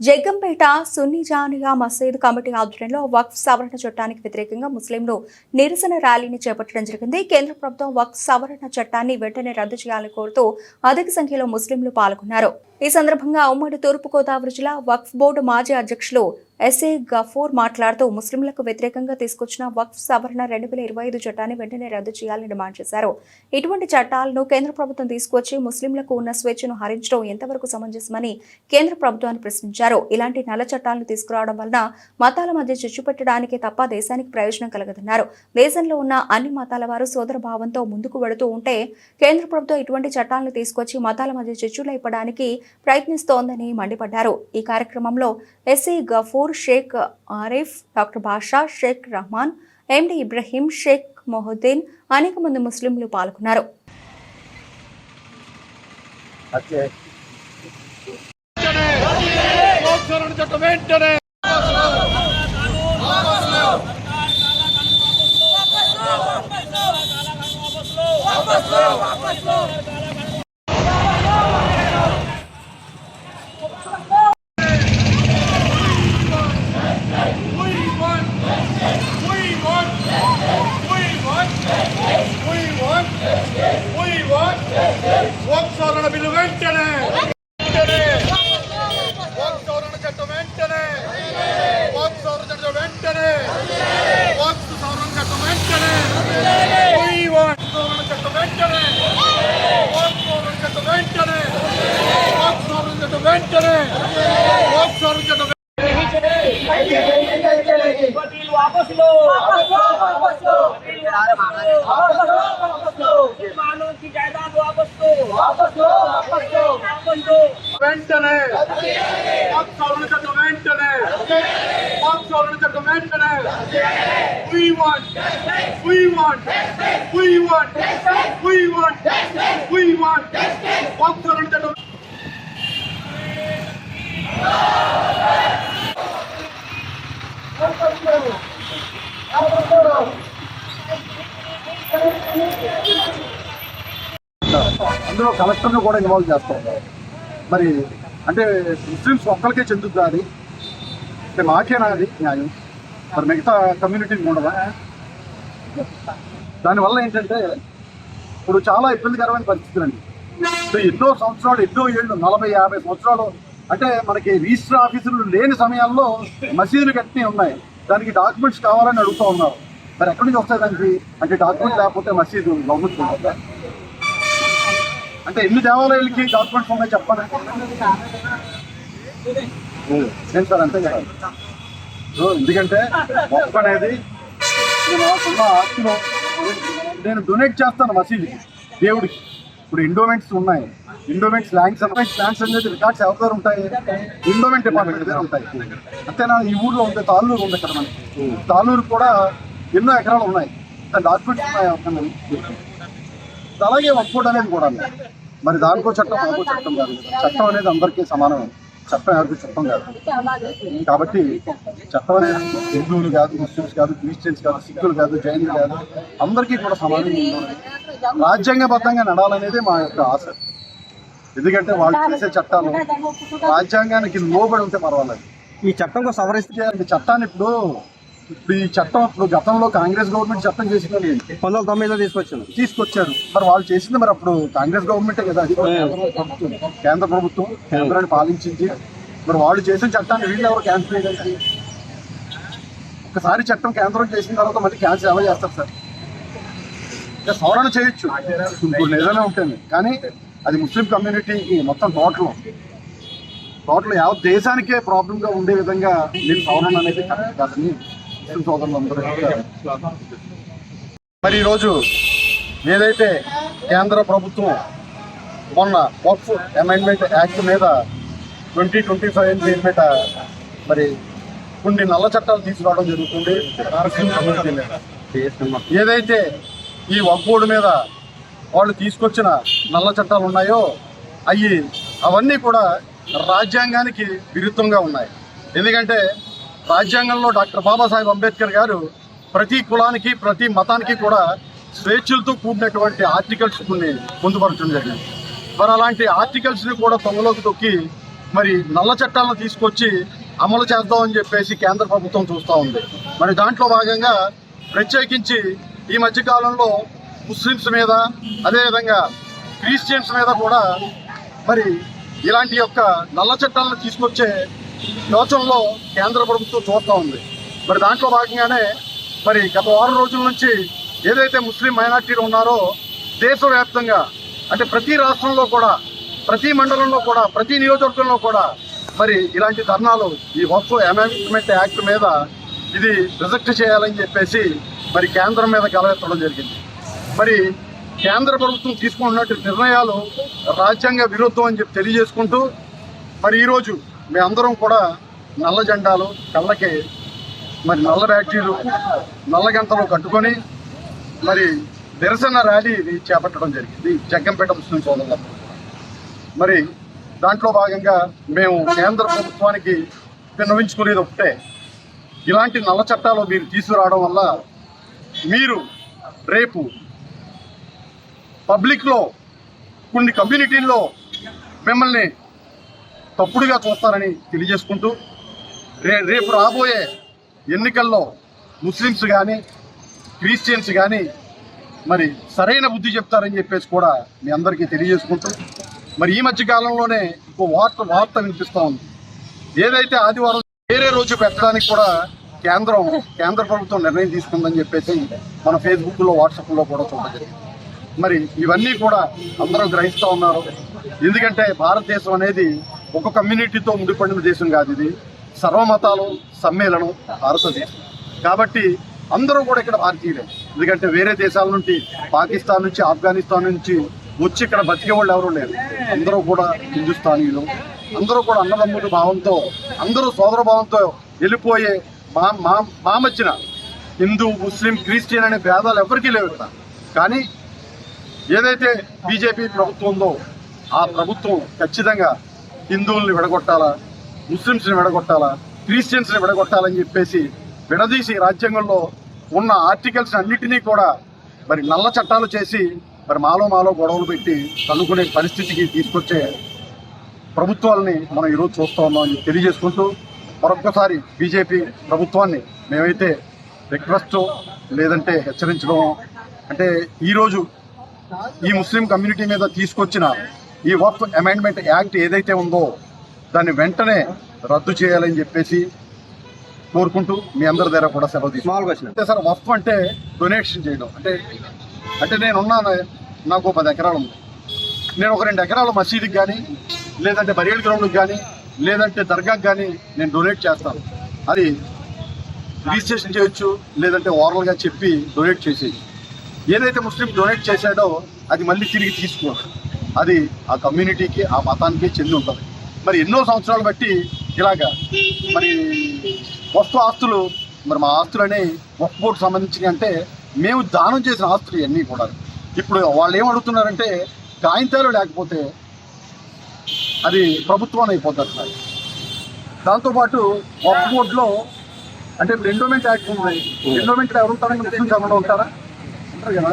జగ్గంపేట సున్నీ జానియా మసీద్ కమిటీ ఆధ్వర్యంలో వక్ఫ్ సవరణ చట్టానికి వ్యతిరేకంగా ముస్లింలు నిరసన ర్యాలీని చేపట్టడం జరిగింది. కేంద్ర ప్రభుత్వం వక్ఫ్ సవరణ చట్టాన్ని వెంటనే రద్దు చేయాలని కోరుతూ అధిక సంఖ్యలో ముస్లింలు పాల్గొన్నారు. ఈ సందర్భంగా ఉమ్మడి తూర్పుగోదావరి జిల్లా వక్ఫ్ బోర్డు మాజీ అధ్యక్షులు ఎస్ఏ గఫూర్ మాట్లాడుతూ ముస్లింలకు వ్యతిరేకంగా తీసుకొచ్చిన వక్ఫ్ సవరణ రెండు వేల ఇరవై ఐదు చట్టాన్ని వెంటనే రద్దు చేయాలని డిమాండ్ చేశారు. ఇటువంటి చట్టాలను కేంద్ర ప్రభుత్వం తీసుకొచ్చి ముస్లింలకు ఉన్న స్వేచ్ఛను హరించడం ఎంతవరకు సమంజసమని కేంద్ర ప్రభుత్వాన్ని ప్రశ్నించారు. ఇలాంటి నల్ల చట్టాలను తీసుకురావడం వలన మతాల మధ్య చిచ్చు పెట్టడానికే తప్ప దేశానికి ప్రయోజనం కలగదన్నారు. దేశంలో ఉన్న అన్ని మతాల వారు సోదర భావంతో ముందుకు వెళుతూ ఉంటే కేంద్ర ప్రభుత్వం ఇటువంటి చట్టాలను తీసుకొచ్చి మతాల మధ్య చిచ్చులు ఇప్పడానికి ప్రయత్నిస్తోందని మండిపడ్డారు. ఈ కార్యక్రమంలో SC Gafoor Sheikh Arif doctor Basha Sheikh Rahman MD Ibrahim Sheikh Mohiuddin అనేక మంది ముస్లింలు పాల్గొన్నారు. చట్టం వెంటనే. వెంటనే వాక్ సవరణ చట్టం వెంటనే వాక్ సవరణ చట్టం వెంటనే We want, we want, we want, దీంట్లో కలెక్టర్ను కూడా ఇన్వాల్వ్ చేస్తాం. మరి అంటే ముస్లిమ్స్ ఒక్కరికే చెందుద్దా అది? అంటే మాకేనా అది న్యాయం. మరి మిగతా కమ్యూనిటీకి ఉండదా? దానివల్ల ఏంటంటే ఇప్పుడు చాలా ఇబ్బందికరమైన పరిస్థితులు అండి సో ఎన్నో సంవత్సరాలు ఎన్నో ఏళ్ళు నలభై యాభై సంవత్సరాలు అంటే మనకి రిజిస్టర్ ఆఫీసులు లేని సమయాల్లో మసీదులు కట్టినవి ఉన్నాయి. దానికి డాక్యుమెంట్స్ కావాలని అడుగుతూ ఉన్నారు. మరి ఎక్కడి నుంచి వస్తాయి దానికి? అంటే డాక్యుమెంట్ లేకపోతే మసీదు గవర్నమెంట్ అంటే ఎన్ని దేవాలయాలకి డాక్యుమెంట్స్ ఉన్నాయి చెప్పండి సార్ అంతే కదా? ఎందుకంటే మొక్క అనేది ఆస్తులో నాకున్న ఆస్తిలో నేను డొనేట్ చేస్తాను మసీదుకి దేవుడికి. ఇప్పుడు ఎండోమెంట్స్ ఉన్నాయి. ఎండోమెంట్స్ ల్యాండ్స్ ల్యాండ్స్ అనేది రికార్డ్స్ ఎవరి ఉంటాయి? ఎండోమెంట్ డిపార్ట్మెంట్ దగ్గర ఉంటాయి. అంతేనా? ఈ ఊర్లో ఉంటే తాళ్ళూరు ఉంది ఇక్కడ మనకి. తాళ్ళూరు కూడా ఎన్నో ఎకరాలు ఉన్నాయి. డాక్యుమెంట్స్ ఉన్నాయి? అలాగే ఒక్కోటి అనేది కూడా మరి దానికో చట్టం మనకో చట్టం కాదు. చట్టం అనేది అందరికీ సమానమే. చట్టం ఎవరికి చట్టం కాదు. కాబట్టి చట్టం అనేది హిందువులు కాదు ముస్లిమ్స్ కాదు క్రిస్టియన్స్ కాదు సిక్కులు కాదు జైనులు కాదు అందరికీ కూడా ఉండాలి రాజ్యాంగబద్ధంగా నడాలనేదే మా యొక్క ఆశ. ఎందుకంటే వాళ్ళు చేసే చట్టాలు రాజ్యాంగానికి లోబడి ఉంటే పర్వాలేదు. ఈ చట్టంలో సవరిస్తే చట్టాన్ని ఇప్పుడు ఇప్పుడు ఈ చట్టం ఇప్పుడు గతంలో కాంగ్రెస్ గవర్నమెంట్ చట్టం చేసింది పంతొమ్మిది వందల తొంభైలో తీసుకొచ్చాను. తీసుకొచ్చారు. మరి వాళ్ళు చేసింది మరి అప్పుడు కాంగ్రెస్ గవర్నమెంటే కదా అది. కూడా కేంద్ర ప్రభుత్వం కేంద్ర ప్రభుత్వం కేంద్రాన్ని పాలించింది. మరి వాళ్ళు చేసిన చట్టాన్ని వీళ్ళు ఎవరు క్యాన్సిల్ చేయడానికి ఒకసారి చట్టం కేంద్రం చేసిన తర్వాత మళ్ళీ క్యాన్సిల్ ఎవరు చేస్తారు సార్? ఇంకా సవరణ చేయొచ్చు. ఇప్పుడు ఏదైనా ఉంటుంది. కానీ అది ముస్లిం కమ్యూనిటీకి మొత్తం టోటల్ టోటల్ యావత్ దేశానికే ప్రాబ్లంగా ఉండే విధంగా నేను సవరణ అనేది కరెక్ట్ కాదని ముస్లిం సోదరులందరూ మరి ఈరోజు ఏదైతే కేంద్ర ప్రభుత్వం మొన్న వక్ఫ్ అమెండ్మెంట్ యాక్ట్ మీద ట్వంటీ ట్వంటీ ఫైవ్ దీని మీద మరి కొన్ని నల్ల చట్టాలు తీసుకురావడం జరుగుతుంది. ఏదైతే ఈ వక్ఫ్ బోర్డు మీద వాళ్ళు తీసుకొచ్చిన నల్ల చట్టాలు ఉన్నాయో అవి అవన్నీ కూడా రాజ్యాంగానికి విరుద్ధంగా ఉన్నాయి. ఎందుకంటే రాజ్యాంగంలో డాక్టర్ బాబాసాహెబ్ అంబేద్కర్ గారు ప్రతి కులానికి ప్రతి మతానికి కూడా స్వేచ్ఛలతో కూడినటువంటి ఆర్టికల్స్ కొన్ని పొందుపరచడం జరిగింది. మరి అలాంటి ఆర్టికల్స్ని కూడా తొంగలోకి తొక్కి మరి నల్ల చట్టాలను తీసుకొచ్చి అమలు చేద్దామని చెప్పేసి కేంద్ర ప్రభుత్వం చూస్తూ ఉంది. మరి దాంట్లో భాగంగా ప్రత్యేకించి ఈ మధ్యకాలంలో ముస్లిమ్స్ మీద అదేవిధంగా క్రిస్టియన్స్ మీద కూడా మరి ఇలాంటి యొక్క నల్ల చట్టాలను తీసుకొచ్చే యోచనలో కేంద్ర ప్రభుత్వం చూస్తూ ఉంది. మరి దాంట్లో భాగంగానే మరి గత వారం రోజుల నుంచి ఏదైతే ముస్లిం మైనార్టీలు ఉన్నారో దేశవ్యాప్తంగా అంటే ప్రతి రాష్ట్రంలో కూడా ప్రతి మండలంలో కూడా ప్రతి నియోజకవర్గంలో కూడా మరి ఇలాంటి ధర్నాలు ఈ వక్ఫ్ అమెండ్మెంట్ యాక్ట్ మీద ఇది రిజెక్ట్ చేయాలని చెప్పేసి మరి కేంద్రం మీద గలవెత్తడం జరిగింది. మరి కేంద్ర ప్రభుత్వం తీసుకున్నటువంటి నిర్ణయాలు రాజ్యాంగ విరుద్ధం అని చెప్పి తెలియజేసుకుంటూ మరి ఈరోజు మేమందరం కూడా నల్ల జెండాలు కళ్ళకి మరి నల్ల బ్యాడ్జీలు నల్ల గంటలు కట్టుకొని మరి నిరసన ర్యాలీ చేపట్టడం జరిగింది. జగ్గంపేట ముస్లిం సోదరులకు మరి దాంట్లో భాగంగా మేము కేంద్ర ప్రభుత్వానికి విన్నవించుకునేది ఒకటే. ఇలాంటి నల్ల చట్టాలు మీరు తీసుకురావడం వల్ల మీరు రేపు పబ్లిక్లో కొన్ని కమ్యూనిటీల్లో మిమ్మల్ని తప్పుడుగా చూస్తారని తెలియజేసుకుంటూ రే రేపు రాబోయే ఎన్నికల్లో ముస్లిమ్స్ కానీ క్రిస్టియన్స్ కానీ మరి సరైన బుద్ధి చెప్తారని చెప్పేసి కూడా మీ అందరికీ తెలియజేసుకుంటూ మరి ఈ మధ్య కాలంలోనే ఇంకో వార్త వార్త వినిపిస్తూ ఉంది. ఏదైతే ఆదివారం వేరే రోజు పెట్టడానికి కూడా కేంద్రం కేంద్ర ప్రభుత్వం నిర్ణయం తీసుకుందని చెప్పేసి మన ఫేస్బుక్లో వాట్సాప్లో కూడా చూడడం మరి ఇవన్నీ కూడా అందరూ గ్రహిస్తూ ఉన్నారు. ఎందుకంటే భారతదేశం అనేది ఒక కమ్యూనిటీతో ముడిపడిన దేశం కాదు ఇది. సర్వమతాలు సమ్మేళనం భారతదేశం. కాబట్టి అందరూ కూడా ఇక్కడ భారతీయులే. ఎందుకంటే వేరే దేశాల నుండి పాకిస్తాన్ నుంచి ఆఫ్ఘనిస్తాన్ నుంచి వచ్చి ఇక్కడ బతికే వాళ్ళు ఎవరు లేరు. అందరూ కూడా హిందుస్థానీయులు. అందరూ కూడా అన్నదమ్ముల భావంతో అందరూ సోదర భావంతో వెళ్ళిపోయే మా మా మా మధ్యన హిందూ ముస్లిం క్రిస్టియన్ అనే భేదాలు ఎవరికీ లేవు ఇక్కడ. కానీ ఏదైతే బీజేపీ ప్రభుత్వం ఉందో ఆ ప్రభుత్వం ఖచ్చితంగా హిందువుల్ని విడగొట్టాలా? ముస్లిమ్స్ని విడగొట్టాలా? క్రిస్టియన్స్ని విడగొట్టాలని చెప్పేసి విడదీసి రాజ్యాంగంలో ఉన్న ఆర్టికల్స్ అన్నిటినీ కూడా మరి నల్ల చట్టాలు చేసి మరి మాలో మాలో గొడవలు పెట్టి చదువుకునే పరిస్థితికి తీసుకొచ్చే ప్రభుత్వాలని మనం ఈరోజు చూస్తూ ఉన్నామని తెలియజేసుకుంటూ మరొక్కసారి బీజేపీ ప్రభుత్వాన్ని మేమైతే రిక్వెస్ట్ లేదంటే హెచ్చరించడం అంటే ఈరోజు ఈ ముస్లిం కమ్యూనిటీ మీద తీసుకొచ్చిన ఈ వక్ఫ్ అమెండ్మెంట్ యాక్ట్ ఏదైతే ఉందో దాన్ని వెంటనే రద్దు చేయాలని చెప్పేసి కోరుకుంటూ మీ అందరి దగ్గర కూడా సెలవు తీసుకుంటాం సార్ వక్ఫ్ అంటే డొనేషన్ చేయడం. అంటే అంటే నేను ఉన్నాను నాకు పది ఎకరాలు ఉంది. నేను ఒక రెండు ఎకరాల మసీదుకి కానీ లేదంటే బరియల్ గ్రౌండ్కి కానీ లేదంటే దర్గాకి కానీ నేను డొనేట్ చేస్తాను. అది రిజిస్ట్రేషన్ చేయొచ్చు లేదంటే ఓరల్గా చెప్పి డొనేట్ చేసేయచ్చు. ఏదైతే ముస్లిం డొనేట్ చేశాడో అది మళ్ళీ తిరిగి తీసుకోవాలి. అది ఆ కమ్యూనిటీకి ఆ మతానికి చెంది ఉంటుంది. మరి ఎన్నో సంవత్సరాలు బట్టి ఇలాగా. మరి వస్తు ఆస్తులు మరి మా ఆస్తులని వక్ఫ్ బోర్డు సంబంధించినవి అంటే మేము దానం చేసిన ఆస్తులు ఇవన్నీ కూడా. ఇప్పుడు వాళ్ళు ఏం అడుగుతున్నారంటే కాగితాలు లేకపోతే అది ప్రభుత్వం అయిపోతుంది దాంతోపాటు వక్ఫ్ బోర్డులో అంటే ఇప్పుడు ఎండోమెంట్ యాక్ట్ ఉంది. ఎండోమెంట్ ఎవరు ఉంటారంటే ముస్లిం ఉంటారా? ఉంటారు కదా.